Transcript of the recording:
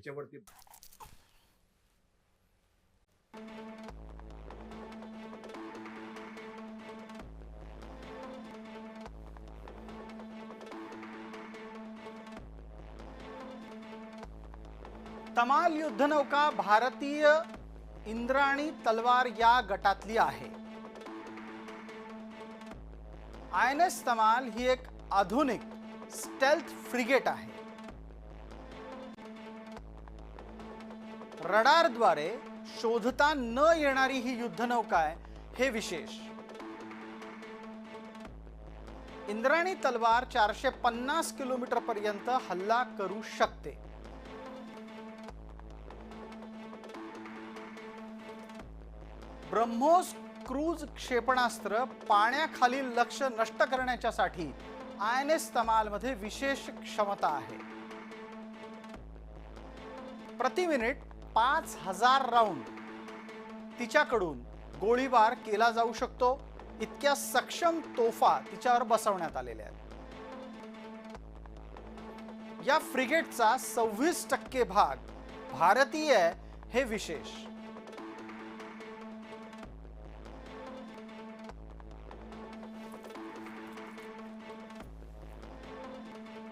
याच्यावरती तमाल युद्धनौका भारतीय इंद्राणी तलवार या गटातली आहे। आय एन एस तमाल ही एक आधुनिक स्टेल्थ फ्रिगेट आहे। रडारद्वारे शोधता न येणारी ही युद्धनौका आहे हे विशेष. इंद्राणी तलवार चारशे पन्नास किलोमीटर पर्यंत हल्ला करू शकते. ब्रह्मोस क्रूज क्षेपणास्त्र पाण्याखालील लक्ष नष्ट करण्याच्यासाठी आय एन एस तमालमध्ये विशेष क्षमता आहे. प्रति मिनिट पाच हजार राऊंड. तिच्याकडून गोळीबार केला जाऊ शकतो. इतक्या सक्षम तोफा तिच्यावर बसवण्यात आलेल्या आहेत. या फ्रिगेटचा सव्वीस टक्के भाग भारतीय आहे हे विशेष.